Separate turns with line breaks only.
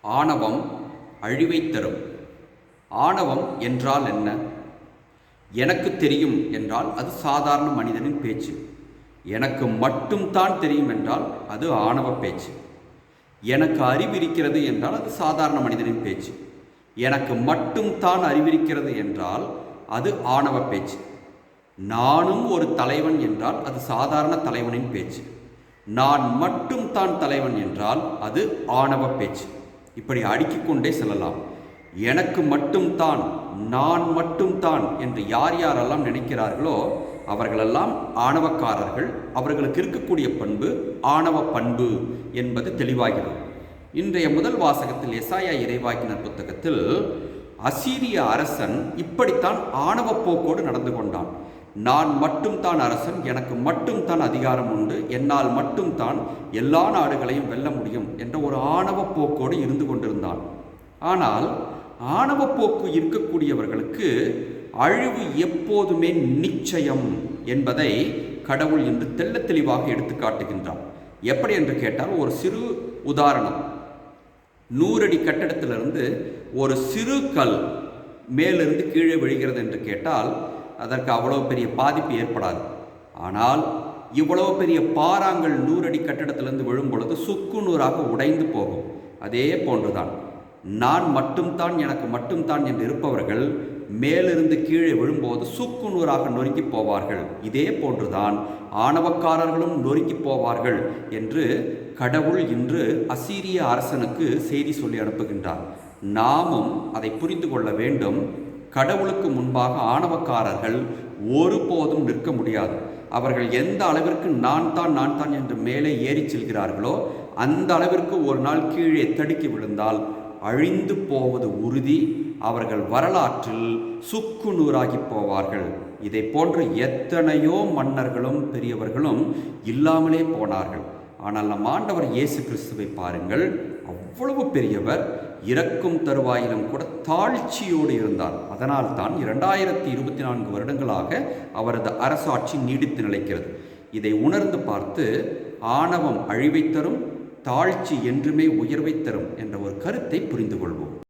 ஆணவம் அழிவை தரும். ஆணவம் என்றால் என்ன? எனக்கு தெரியும் என்றால் அது சாதாரண மனிதனின் பேச்சு. எனக்கு மட்டும்தான் தெரியும் என்றால் அது ஆணவ பேச்சு. எனக்கு அறிவிருக்கிறது என்றால் அது சாதாரண மனிதனின் பேச்சு. எனக்கு மட்டும் தான் அறிவிருக்கிறது என்றால் அது ஆணவ பேச்சு. நானும் ஒரு தலைவன் என்றால் அது சாதாரண தலைவனின் பேச்சு. நான் மட்டும் தான் தலைவன் என்றால் அது ஆணவ பேச்சு. இப்படி அடுக்கிக் கொண்டே செல்லலாம். எனக்கு மட்டும்தான் நான் மட்டும்தான் என்று யார் யாரெல்லாம் நினைக்கிறார்களோ அவர்களெல்லாம் ஆணவக்காரர்கள். அவர்களுக்கு இருக்கக்கூடிய பண்பு ஆணவ பண்பு என்பது தெளிவாகிறது. இன்றைய முதல் வாசகத்தில் எசாயா இறைவாக்கினர் புத்தகத்தில் அசீரிய அரசன் இப்படித்தான் ஆணவ போக்கோடு நடந்து கொண்டான். நான் மட்டும்தான் அரசன் எனக்கு மட்டும்தான் அதிகாரம் உண்டு என்னால் மட்டும்தான் எல்லா நாடுகளையும் வெல்ல முடியும் என்ற ஒரு ஆணவ போக்கோடு இருந்து கொண்டிருந்தான். ஆனால் ஆணவ போக்கு இருக்கக்கூடியவர்களுக்கு அழிவு எப்போதுமே நிச்சயம் என்பதை கடவுள் இன்று தெல்ல தெளிவாக எடுத்து காட்டுகின்றான் எப்படி என்று கேட்டால் ஒரு சிறு உதாரணம். நூறடி கட்டடத்திலிருந்து ஒரு சிறு கல் மேலிருந்து கீழே விழுகிறது என்று கேட்டால் அதற்கு அவ்வளோ பெரிய பாதிப்பு ஏற்படாது. ஆனால் இவ்வளோ பெரிய பாறாங்கள் நூறடி கட்டிடத்திலிருந்து விழும் பொழுது சுக்கு நூறாக உடைந்து போகும். அதே போன்றுதான். நான் மட்டும்தான் எனக்கு மட்டும்தான் என்று இருப்பவர்கள் மேலிருந்து கீழே விழும்போது சுக்கு நூறாக நொறுக்கி போவார்கள். இதே போன்றுதான் ஆணவக்காரர்களும் நொறுக்கி போவார்கள் என்று கடவுள் இன்று அசீரிய அரசனுக்கு செய்தி சொல்லி அனுப்புகின்றார். நாமும் அதை புரிந்து கொள்ள வேண்டும். கடவுளுக்கு முன்பாக ஆணவக்காரர்கள் ஒருபோதும் நிற்க முடியாது. அவர்கள் எந்த அளவிற்கு நான் தான் நான் தான் என்று மேலே ஏறி செல்கிறார்களோ அந்த அளவிற்கு ஒரு நாள் கீழே தடுக்கி விழுந்தால் அழிந்து போவது உறுதி. அவர்கள் வரலாற்றில் சுக்கு நூறாகி போவார்கள். இதை போன்று எத்தனையோ மன்னர்களும் பெரியவர்களும் இல்லாமலே போனார்கள். ஆனால் நம் ஆண்டவர் இயேசு கிறிஸ்துவை பாருங்கள் அவ்வளவு பெரியவர் இறக்கும் தருவாயிலும் கூட தாழ்ச்சியோடு இருந்தார். அதனால் தான் இரண்டாயிரத்தி இருபத்தி நான்கு வருடங்களாக அவரது அரசாட்சி நீடித்து நிலைக்கிறது. இதை உணர்ந்து பார்த்து ஆணவம் அழிவை தரும் தாழ்ச்சி என்றுமே உயர்வை தரும் என்ற ஒரு கருத்தை புரிந்து கொள்வோம்